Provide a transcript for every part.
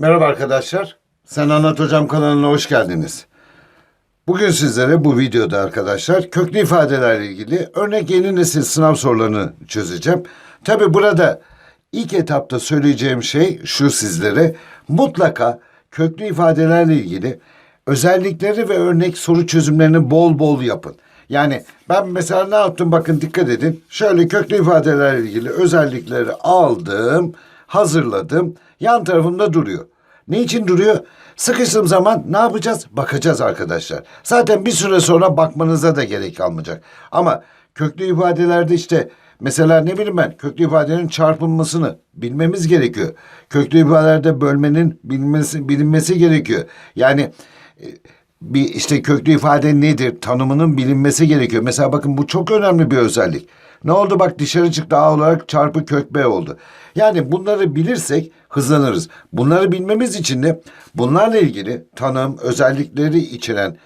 Merhaba arkadaşlar. Sen Anlat Hocam kanalına hoş geldiniz. Bugün sizlere bu videoda arkadaşlar köklü ifadelerle ilgili örnek yeni nesil sınav sorularını çözeceğim. Tabi burada ilk etapta söyleyeceğim şey şu sizlere mutlaka köklü ifadelerle ilgili özellikleri ve örnek soru çözümlerini bol bol yapın. Yani ben mesela ne yaptım bakın dikkat edin. Şöyle köklü ifadelerle ilgili özellikleri aldım, hazırladım. Yan tarafımda duruyor. Ne için duruyor? Sıkıştığım zaman ne yapacağız? Bakacağız arkadaşlar. Zaten bir süre sonra bakmanıza da gerek kalmayacak. Ama köklü ifadelerde işte mesela ne bileyim ben köklü ifadelerin çarpılmasını bilmemiz gerekiyor. Köklü ifadelerde bölmenin bilinmesi, bilinmesi gerekiyor. Yani e, bir işte köklü ifade nedir tanımının bilinmesi gerekiyor. Mesela bakın bu çok önemli bir özellik. Ne oldu bak dışarı çıktı A olarak çarpı kök B oldu. Yani bunları bilirsek hızlanırız. Bunları bilmemiz için de bunlarla ilgili tanım, özellikleri içeren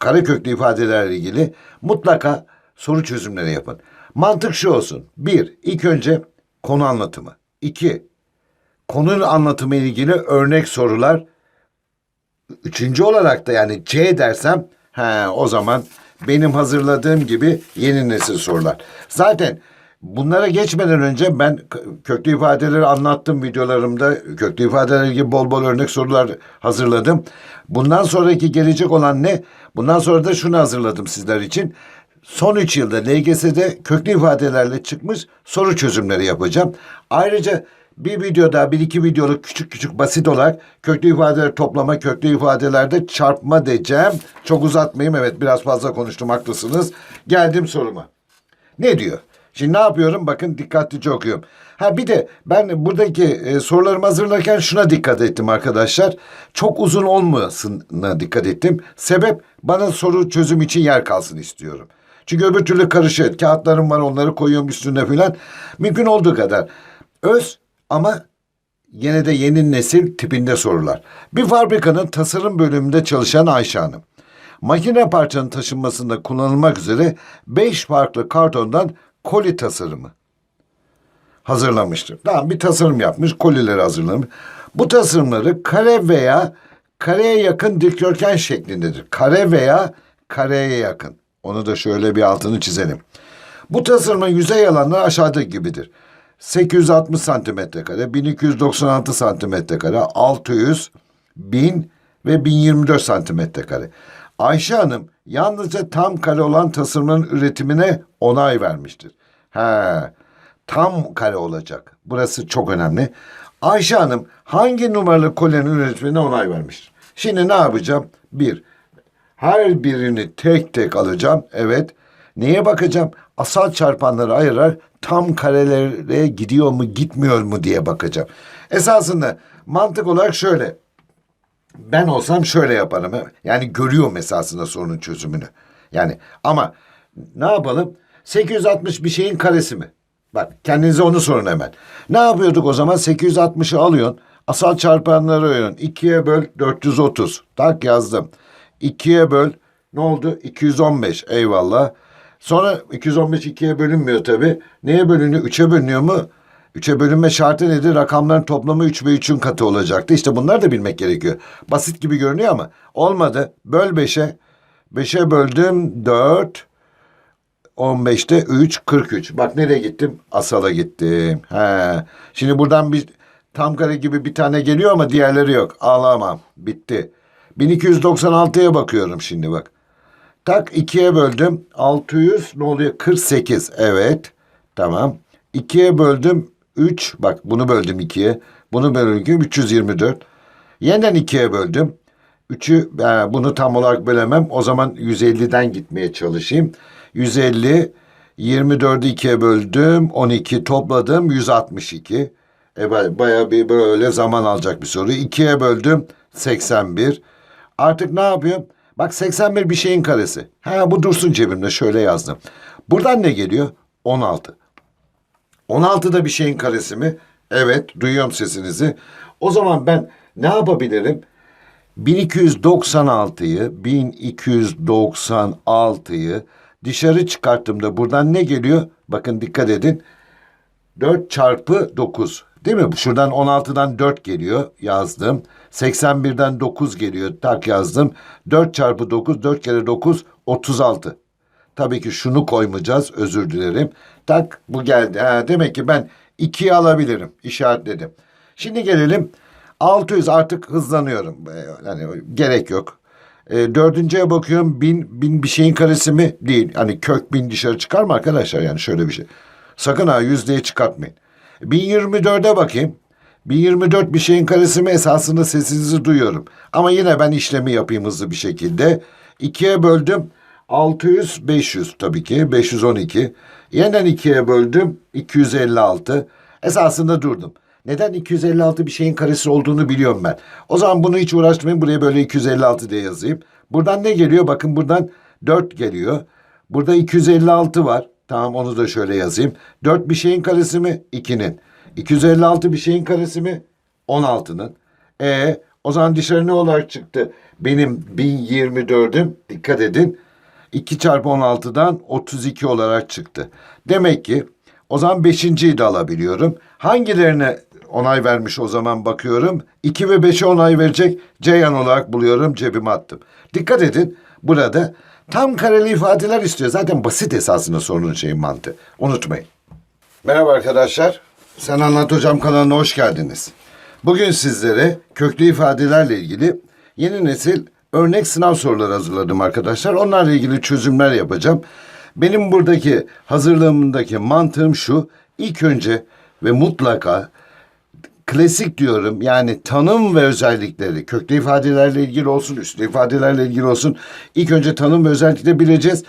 kare köklü ifadelerle ilgili mutlaka soru çözümleri yapın. Mantık şu olsun. Bir, ilk önce konu anlatımı. İki, konunun anlatımı ile ilgili örnek sorular Üçüncü olarak da yani C dersem he, o zaman benim hazırladığım gibi yeni nesil sorular. Zaten bunlara geçmeden önce ben köklü ifadeleri anlattım videolarımda. Köklü ifadelerle ilgili bol bol örnek sorular hazırladım. Bundan sonraki gelecek olan ne? Bundan sonra da şunu hazırladım sizler için. Son üç yılda LGS'de köklü ifadelerle çıkmış soru çözümleri yapacağım. Ayrıca bir videoda bir iki videoluk küçük küçük basit olarak köklü ifadeler toplama, köklü ifadelerde çarpma diyeceğim. Çok uzatmayayım evet biraz fazla konuştum haklısınız. Geldim soruma. Ne diyor? Şimdi ne yapıyorum? Bakın dikkatlice okuyorum. Ha bir de ben buradaki e, sorularımı hazırlarken şuna dikkat ettim arkadaşlar. Çok uzun olmasına dikkat ettim. Sebep bana soru çözüm için yer kalsın istiyorum. Çünkü öbür türlü karışır. Kağıtlarım var onları koyuyorum üstüne filan. Mümkün olduğu kadar öz ama Yine de yeni nesil tipinde sorular. Bir fabrikanın tasarım bölümünde çalışan Ayşe Hanım. Makine parçanın taşınmasında kullanılmak üzere beş farklı kartondan koli tasarımı hazırlamıştır. Tamam bir tasarım yapmış, kolileri hazırlamış. Bu tasarımları kare veya kareye yakın dikdörtgen şeklindedir. Kare veya kareye yakın. Onu da şöyle bir altını çizelim. Bu tasarımın yüzey alanları aşağıdaki gibidir. 860 santimetre kare, 1296 santimetre kare, 600, 1000 ve 1024 santimetre kare. Ayşe Hanım yalnızca tam kare olan tasarımın üretimine onay vermiştir. He, tam kare olacak. Burası çok önemli. Ayşe Hanım hangi numaralı kolyenin üretimine onay vermiştir? Şimdi ne yapacağım? Bir, her birini tek tek alacağım. Evet. Neye bakacağım? Asal çarpanları ayırarak tam karelere gidiyor mu gitmiyor mu diye bakacağım. Esasında mantık olarak şöyle. Ben olsam şöyle yaparım. Yani görüyorum esasında sorunun çözümünü. Yani ama ne yapalım? 860 bir şeyin karesi mi? Bak kendinize onu sorun hemen. Ne yapıyorduk o zaman? 860'ı alıyorsun. Asal çarpanları ayırıyorsun. 2'ye böl 430. Tak yazdım. 2'ye böl ne oldu? 215. Eyvallah. Sonra 215 2'ye bölünmüyor tabii. Neye bölünüyor? 3'e bölünüyor mu? 3'e bölünme şartı nedir? Rakamların toplamı 3 ve 3'ün katı olacaktı. İşte bunları da bilmek gerekiyor. Basit gibi görünüyor ama olmadı. Böl 5'e. 5'e böldüm 4. 15'te 3, 43. Bak nereye gittim? Asal'a gittim. He. Şimdi buradan bir tam kare gibi bir tane geliyor ama diğerleri yok. Alamam. Bitti. 1296'ya bakıyorum şimdi bak. Tak 2'ye böldüm. 600 ne oluyor? 48. Evet. Tamam. 2'ye böldüm. 3. Bak bunu böldüm 2'ye. Bunu böldüm 324. Yeniden 2'ye böldüm. 3'ü e, bunu tam olarak bölemem. O zaman 150'den gitmeye çalışayım. 150 24'ü 2'ye böldüm. 12 topladım 162. E bay- bayağı bir böyle zaman alacak bir soru. 2'ye böldüm 81. Artık ne yapıyorum? Bak 81 bir şeyin karesi. Ha bu dursun cebimde şöyle yazdım. Buradan ne geliyor? 16. 16 da bir şeyin karesi mi? Evet, duyuyorum sesinizi. O zaman ben ne yapabilirim? 1296'yı, 1296'yı dışarı çıkarttığımda buradan ne geliyor? Bakın dikkat edin. 4 çarpı 9. Değil mi? Şuradan 16'dan 4 geliyor yazdım. 81'den 9 geliyor tak yazdım. 4 çarpı 9 4 kere 9 36. Tabii ki şunu koymayacağız özür dilerim. Tak bu geldi. Ha, demek ki ben 2'yi alabilirim işaretledim. Şimdi gelelim 600 artık hızlanıyorum. Ee, Yani gerek yok. E, dördüncüye bakıyorum bin, bin bir şeyin karesi mi? Değil. Hani kök bin dışarı çıkar mı arkadaşlar? Yani şöyle bir şey. Sakın ha yüzdeye çıkartmayın. 1024'e bakayım. 1024 bir şeyin karesi mi? Esasında sesinizi duyuyorum. Ama yine ben işlemi yapayım hızlı bir şekilde. İkiye böldüm. 600, 500 tabii ki. 512. Yeniden ikiye böldüm. 256. Esasında durdum. Neden 256 bir şeyin karesi olduğunu biliyorum ben. O zaman bunu hiç uğraşmayın. Buraya böyle 256 diye yazayım. Buradan ne geliyor? Bakın buradan 4 geliyor. Burada 256 var. Tamam onu da şöyle yazayım. 4 bir şeyin karesi mi? 2'nin. 256 bir şeyin karesi mi? 16'nın. E o zaman dışarı ne olarak çıktı? Benim 1024'üm dikkat edin. 2 çarpı 16'dan 32 olarak çıktı. Demek ki o zaman 5.yi de alabiliyorum. Hangilerine onay vermiş o zaman bakıyorum. 2 ve 5'e onay verecek Ceyhan olarak buluyorum cebime attım. Dikkat edin burada tam kareli ifadeler istiyor. Zaten basit esasında sorunun şeyin mantığı. Unutmayın. Merhaba arkadaşlar. Sen Anlat Hocam kanalına hoş geldiniz. Bugün sizlere köklü ifadelerle ilgili yeni nesil örnek sınav soruları hazırladım arkadaşlar. Onlarla ilgili çözümler yapacağım. Benim buradaki hazırlığımdaki mantığım şu. İlk önce ve mutlaka klasik diyorum yani tanım ve özellikleri köklü ifadelerle ilgili olsun üslü ifadelerle ilgili olsun ilk önce tanım ve özellikleri bileceğiz.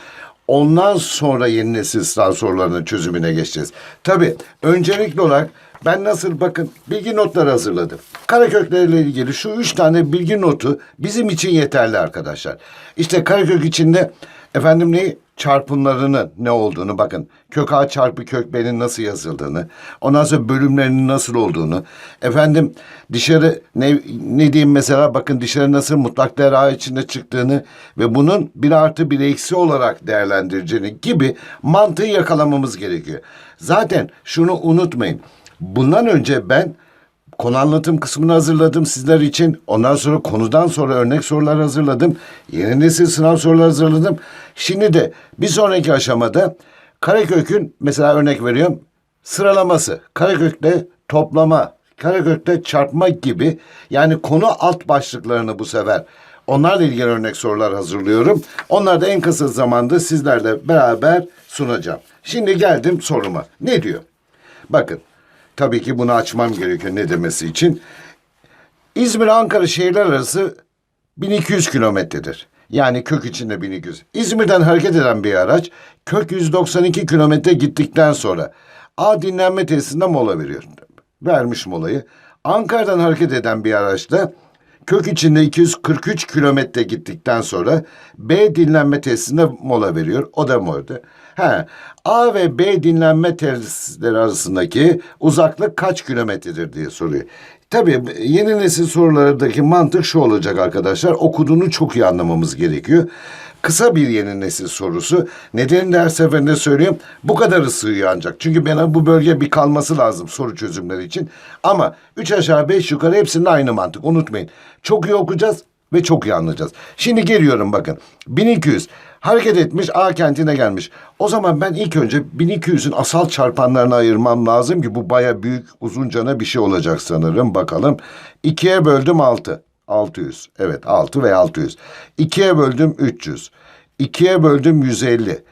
Ondan sonra yeni nesil sınav sorularının çözümüne geçeceğiz. Tabii öncelikli olarak ben nasıl bakın bilgi notları hazırladım. Karaköklerle ilgili şu üç tane bilgi notu bizim için yeterli arkadaşlar. İşte karekök içinde efendim ne çarpımlarının ne olduğunu bakın. Kök A çarpı kök B'nin nasıl yazıldığını, ondan sonra bölümlerinin nasıl olduğunu, efendim dışarı ne, ne diyeyim mesela bakın dışarı nasıl mutlak değer A içinde çıktığını ve bunun bir artı bir eksi olarak değerlendireceğini gibi mantığı yakalamamız gerekiyor. Zaten şunu unutmayın. Bundan önce ben konu anlatım kısmını hazırladım sizler için. Ondan sonra konudan sonra örnek sorular hazırladım. Yeni nesil sınav soruları hazırladım. Şimdi de bir sonraki aşamada Karakök'ün mesela örnek veriyorum sıralaması. Karakök'te toplama, Karakök'te çarpma gibi yani konu alt başlıklarını bu sefer onlarla ilgili örnek sorular hazırlıyorum. Onları da en kısa zamanda sizlerle beraber sunacağım. Şimdi geldim soruma. Ne diyor? Bakın tabii ki bunu açmam gerekiyor ne demesi için. İzmir-Ankara şehirler arası 1200 kilometredir. Yani kök içinde 1200. İzmir'den hareket eden bir araç kök 192 kilometre gittikten sonra A dinlenme tesisinde mola veriyor. Vermiş molayı. Ankara'dan hareket eden bir araçta kök içinde 243 kilometre gittikten sonra B dinlenme tesisinde mola veriyor. O da mordu. He, A ve B dinlenme tesisleri arasındaki uzaklık kaç kilometredir diye soruyor. Tabii yeni nesil sorulardaki mantık şu olacak arkadaşlar. Okuduğunu çok iyi anlamamız gerekiyor. Kısa bir yeni nesil sorusu. Nedenini de her seferinde söylüyorum. Bu kadarı sığıyor ancak. Çünkü bana bu bölge bir kalması lazım soru çözümleri için. Ama üç aşağı beş yukarı hepsinde aynı mantık. Unutmayın. Çok iyi okuyacağız ve çok iyi anlayacağız. Şimdi geliyorum bakın. 1200 hareket etmiş A kentine gelmiş. O zaman ben ilk önce 1200'ün asal çarpanlarını ayırmam lazım ki bu baya büyük uzuncana bir şey olacak sanırım. Bakalım. 2'ye böldüm 6. 600. Evet 6 ve 600. 2'ye böldüm 300. 2'ye böldüm 150.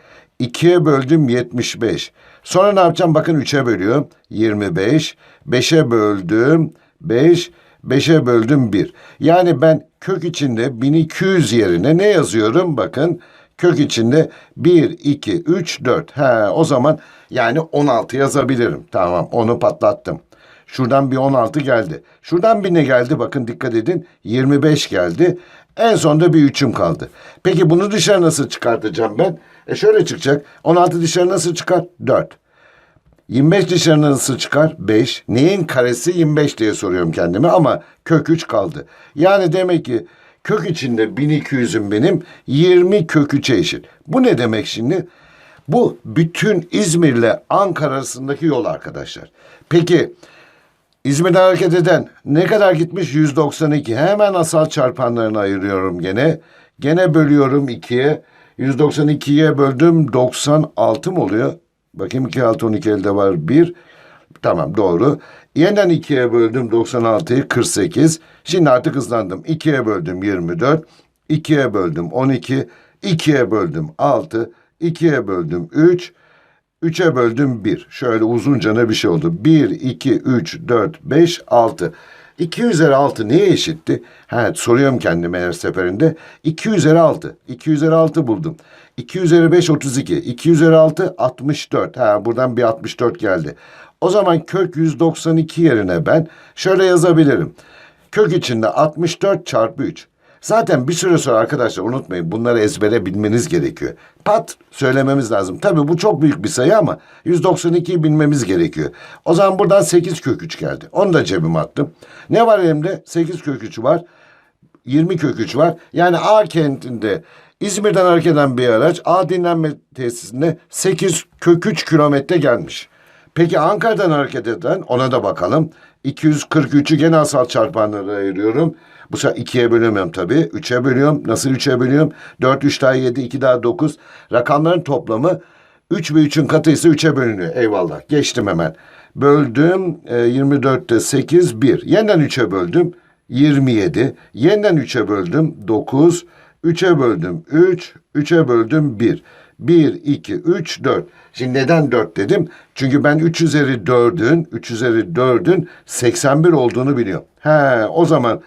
2'ye böldüm 75. Sonra ne yapacağım? Bakın 3'e bölüyorum. 25. 5'e böldüm 5. 5'e böldüm 1. Yani ben kök içinde 1200 yerine ne yazıyorum? Bakın kök içinde 1, 2, 3, 4. He, o zaman yani 16 yazabilirim. Tamam onu patlattım. Şuradan bir 16 geldi. Şuradan bir ne geldi? Bakın dikkat edin. 25 geldi. En sonda bir 3'üm kaldı. Peki bunu dışarı nasıl çıkartacağım ben? E şöyle çıkacak. 16 dışarı nasıl çıkar? 4. 25 dışarı nasıl çıkar? 5. Neyin karesi 25 diye soruyorum kendime ama kök 3 kaldı. Yani demek ki kök içinde 1200'üm benim 20 kök 3'e eşit. Bu ne demek şimdi? Bu bütün İzmir'le Ankara arasındaki yol arkadaşlar. Peki İzmir'den hareket eden ne kadar gitmiş? 192. Hemen asal çarpanlarını ayırıyorum gene. Gene bölüyorum 2'ye. 192'ye böldüm 96 mı oluyor? Bakayım 2 6 12 elde var 1. Tamam doğru. Yeniden 2'ye böldüm 96'yı 48. Şimdi artık hızlandım. 2'ye böldüm 24. 2'ye böldüm 12. 2'ye böldüm 6. 2'ye böldüm 3. 3'e böldüm 1. Şöyle uzunca bir şey oldu. 1, 2, 3, 4, 5, 6. 2 üzeri 6 neye eşitti? Ha, soruyorum kendime her seferinde. 2 üzeri 6. 2 üzeri 6 buldum. 2 üzeri 5 32. 2 üzeri 6 64. Ha, buradan bir 64 geldi. O zaman kök 192 yerine ben şöyle yazabilirim. Kök içinde 64 çarpı 3. Zaten bir süre sonra arkadaşlar unutmayın bunları ezbere bilmeniz gerekiyor. Pat söylememiz lazım. Tabii bu çok büyük bir sayı ama 192'yi bilmemiz gerekiyor. O zaman buradan 8 kök 3 geldi. Onu da cebime attım. Ne var elimde? 8 kök 3 var. 20 kök 3 var. Yani A kentinde İzmir'den hareket eden bir araç A dinlenme tesisinde 8 kök 3 kilometre gelmiş. Peki Ankara'dan hareket eden ona da bakalım. 243'ü gene asal çarpanlara ayırıyorum. Bu sefer 2'ye bölemiyorum tabii. 3'e bölüyorum. Nasıl 3'e bölüyorum? 4, 3 daha 7, 2 daha 9. Rakamların toplamı 3 ve 3'ün katı ise 3'e bölünüyor. Eyvallah. Geçtim hemen. Böldüm. E, 24'te 8, 1. Yeniden 3'e böldüm. 27. Yeniden 3'e böldüm. 9. 3'e böldüm. 3. 3'e böldüm. 1. 1, 2, 3, 4. Şimdi neden 4 dedim? Çünkü ben 3 üzeri 4'ün, 3 üzeri 4'ün 81 olduğunu biliyorum. He, o zaman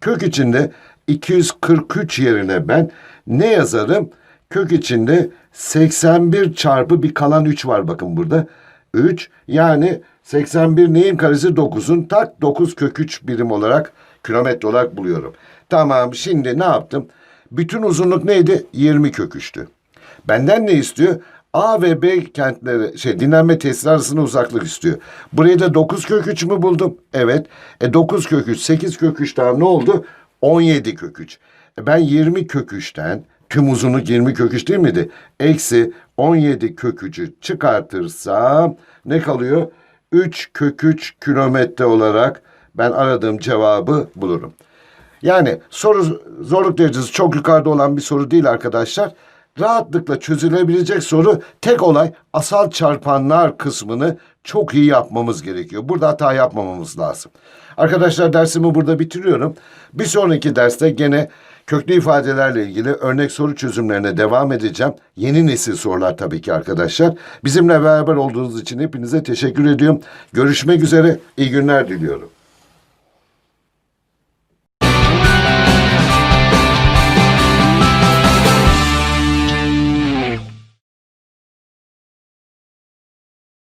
kök içinde 243 yerine ben ne yazarım? Kök içinde 81 çarpı bir kalan 3 var bakın burada. 3 yani 81 neyin karesi 9'un tak 9 kök 3 birim olarak kilometre olarak buluyorum. Tamam şimdi ne yaptım? Bütün uzunluk neydi? 20 kök 3'tü. Benden ne istiyor? A ve B kentleri şey dinlenme tesisleri arasında uzaklık istiyor. Buraya da 9 kök 3 mü buldum? Evet. E 9 kök 3, 8 kök 3 daha ne oldu? 17 kök 3. E ben 20 kök 3'ten tüm uzunluk 20 kök 3 değil miydi? Eksi 17 kök 3'ü çıkartırsam ne kalıyor? 3 kök 3 kilometre olarak ben aradığım cevabı bulurum. Yani soru zorluk derecesi çok yukarıda olan bir soru değil arkadaşlar. Rahatlıkla çözülebilecek soru tek olay asal çarpanlar kısmını çok iyi yapmamız gerekiyor. Burada hata yapmamamız lazım. Arkadaşlar dersimi burada bitiriyorum. Bir sonraki derste gene köklü ifadelerle ilgili örnek soru çözümlerine devam edeceğim. Yeni nesil sorular tabii ki arkadaşlar. Bizimle beraber olduğunuz için hepinize teşekkür ediyorum. Görüşmek üzere. İyi günler diliyorum.